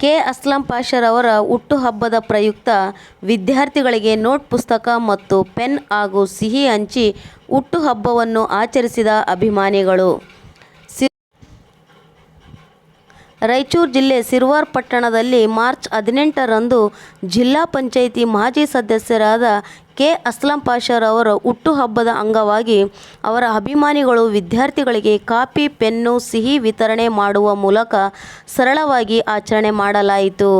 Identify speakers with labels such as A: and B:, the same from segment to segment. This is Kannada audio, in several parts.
A: ಕೆ. ಅಸ್ಲಂ ಪಾಷರವರ ಹುಟ್ಟುಹಬ್ಬದ ಪ್ರಯುಕ್ತ ವಿದ್ಯಾರ್ಥಿಗಳಿಗೆ ನೋಟ್ ಪುಸ್ತಕ ಮತ್ತು ಪೆನ್ ಹಾಗೂ ಸಿಹಿ ಹಂಚಿ ಹುಟ್ಟುಹಬ್ಬವನ್ನು ಆಚರಿಸಿದ ಅಭಿಮಾನಿಗಳು. ರಾಯಚೂರು ಜಿಲ್ಲೆ ಸಿರ್ವಾರ್ ಪಟ್ಟಣದಲ್ಲಿ ಮಾರ್ಚ್ ಹದಿನೆಂಟರಂದು ಜಿಲ್ಲಾ ಪಂಚಾಯಿತಿ ಮಾಜಿ ಸದಸ್ಯರಾದ ಕೆ ಅಸ್ಲಂ ಪಾಷರವರ ಹುಟ್ಟುಹಬ್ಬದ ಅಂಗವಾಗಿ ಅವರ ಅಭಿಮಾನಿಗಳು ವಿದ್ಯಾರ್ಥಿಗಳಿಗೆ ಕಾಪಿ, ಪೆನ್ನು, ಸಿಹಿ ವಿತರಣೆ ಮಾಡುವ ಮೂಲಕ ಸರಳವಾಗಿ ಆಚರಣೆ ಮಾಡಲಾಯಿತು.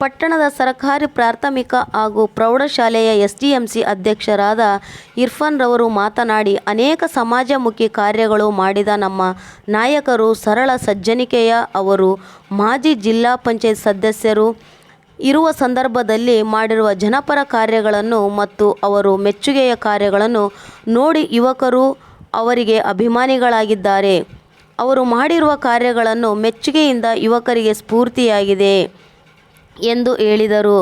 A: ಪಟ್ಟಣದ ಸರ್ಕಾರಿ ಪ್ರಾಥಮಿಕ ಹಾಗೂ ಪ್ರೌಢಶಾಲೆಯ ಎಸ್ಡಿಎಂಸಿ ಅಧ್ಯಕ್ಷರಾದ ಇರ್ಫಾನ್ ರವರು ಮಾತನಾಡಿ, ಅನೇಕ ಸಮಾಜಮುಖಿ ಕಾರ್ಯಗಳು ಮಾಡಿದ ನಮ್ಮ ನಾಯಕರು ಸರಳ ಸಜ್ಜನಿಕೆಯ ಅವರು. ಮಾಜಿ ಜಿಲ್ಲಾ ಪಂಚಾಯತ್ ಸದಸ್ಯರು ಇರುವ ಸಂದರ್ಭದಲ್ಲಿ ಮಾಡಿರುವ ಜನಪರ ಕಾರ್ಯಗಳನ್ನು ಮತ್ತು ಅವರು ಮೆಚ್ಚುಗೆಯ ಕಾರ್ಯಗಳನ್ನು ನೋಡಿ ಯುವಕರು ಅವರಿಗೆ ಅಭಿಮಾನಿಗಳಾಗಿದ್ದಾರೆ. ಅವರು ಮಾಡಿರುವ ಕಾರ್ಯಗಳನ್ನು ಮೆಚ್ಚುಗೆಯಿಂದ ಯುವಕರಿಗೆ ಸ್ಫೂರ್ತಿಯಾಗಿದೆ. ಎಂದು ಹೇಳಿದರು.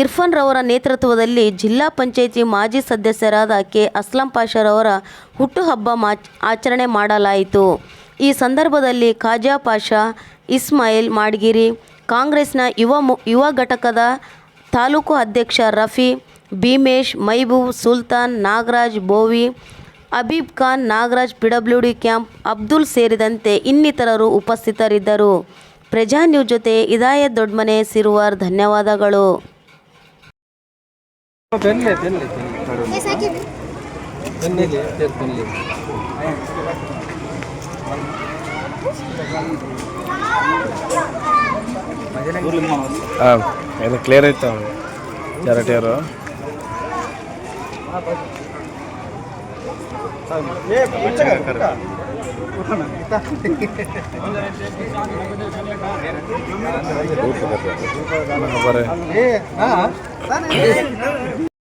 A: ಇರ್ಫಾನ್ ರವರ ನೇತೃತ್ವದಲ್ಲಿ ಜಿಲ್ಲಾ ಪಂಚಾಯಿತಿ ಮಾಜಿ ಸದಸ್ಯರಾದ ಕೆ. ಅಸ್ಲಂ ಪಾಷರವರ ಹುಟ್ಟುಹಬ್ಬ ಮಾಚ್ ಆಚರಣೆ ಮಾಡಲಾಯಿತು. ಈ ಸಂದರ್ಭದಲ್ಲಿ ಖಾಜಾ ಪಾಷಾ, ಇಸ್ಮಾಯಿಲ್ ಮಾಡಗಿರಿ, ಕಾಂಗ್ರೆಸ್ನ ಯುವ ಯುವ ಘಟಕದ ತಾಲೂಕು ಅಧ್ಯಕ್ಷ Rafi, Bheemesh, Mehboob Sultan, Nagaraj Bovi, Abeeb Khan, Nagaraj PW D camp, Abdul ಸೇರಿದಂತೆ ಇನ್ನಿತರರು ಉಪಸ್ಥಿತರಿದ್ದರು. ಪ್ರಜಾ ನ್ಯೂಸ್ ಜೊತೆ ಇದಾಯತ್ ದೊಡ್ಮನೆ ಸಿರುವಾರ್ ಧನ್ಯವಾದಗಳು.
B: ಇದು ಕ್ಲಿಯರ್ ಐತೆ ಬರ್ರಿ
C: ಏ ಹಾ